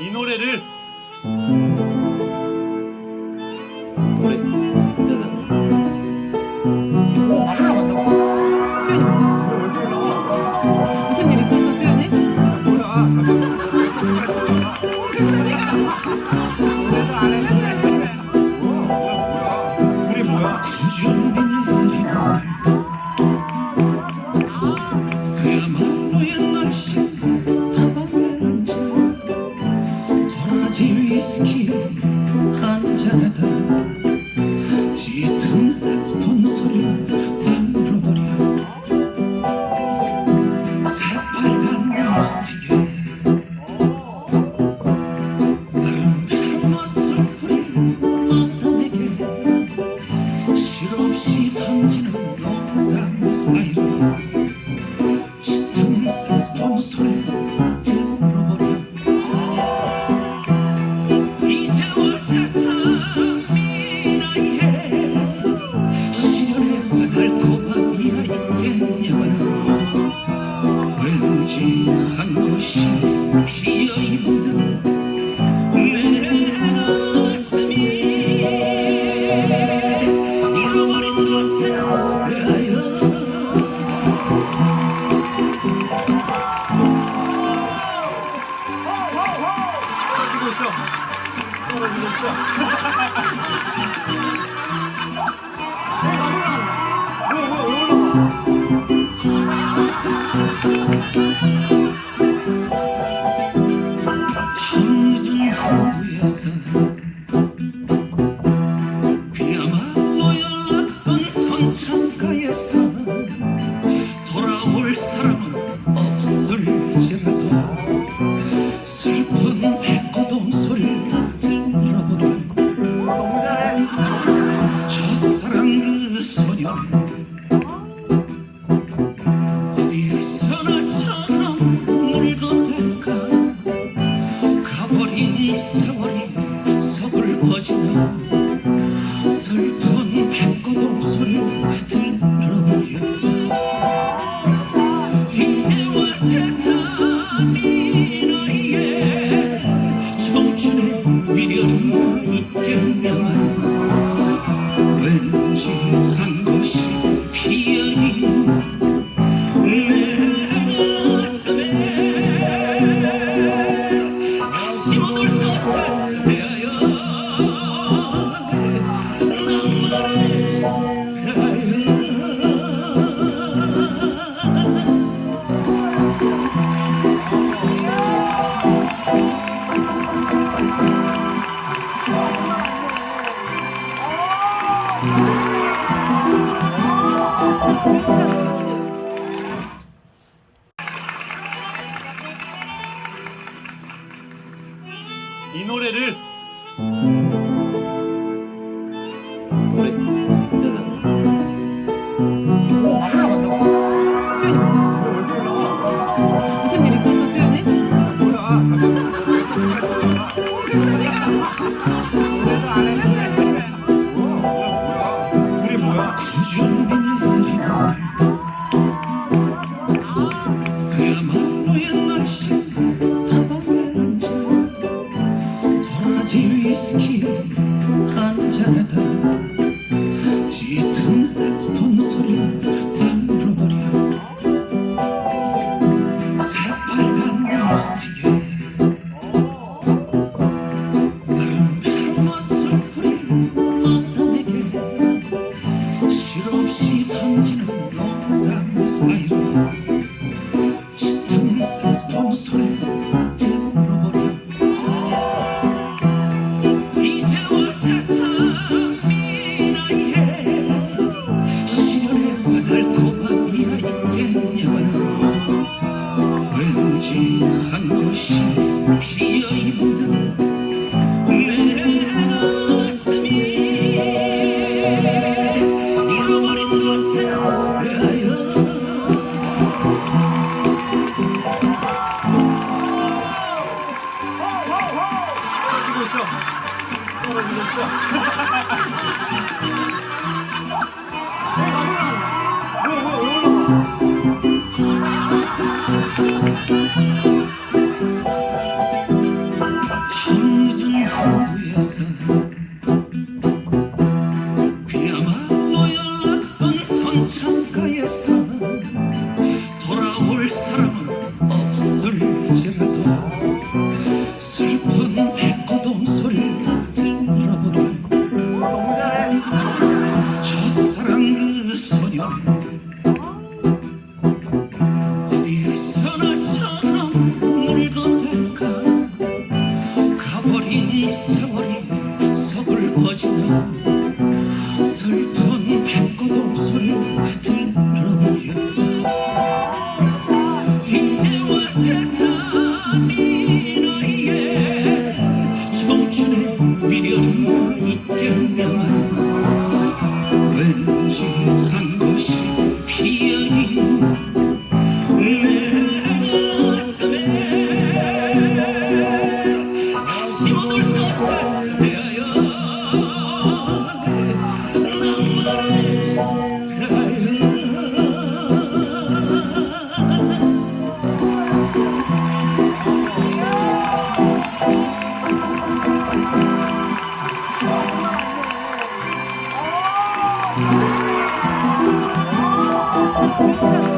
이 노래를 노래 진짜 잘해. 오, 안 올라간다. 수현이, 왜 이렇게 올라와? 무슨 일 있었어, 수현이? 뭐야? 노래도 안 했는데. 뭐야? 뭐야? 둘이 뭐야? 한잔에다. 짙은 색스폰 소리 들어버려. 새빨간 립스틱에 나름대로 멋을 부린 마담에게 실없이 던지는 농담 사이로 짙은 색스폰 소리 들 이 노래를 노래 진짜 잘해. 오, 이렇게 올라와? 무슨 일 있었어? 뭐야? 안 했는데. 뭐야, 뭐야, 뭐야? 둘이 뭐야? 한잔에다. 짙은 색스폰 소리 들어버려. 새빨간 립스틱에 나름대로 멋을 부린 마담에게 실없이 던지는 농담 사이로 짙은 색스폰 소리 한 uyasın 수현 씨가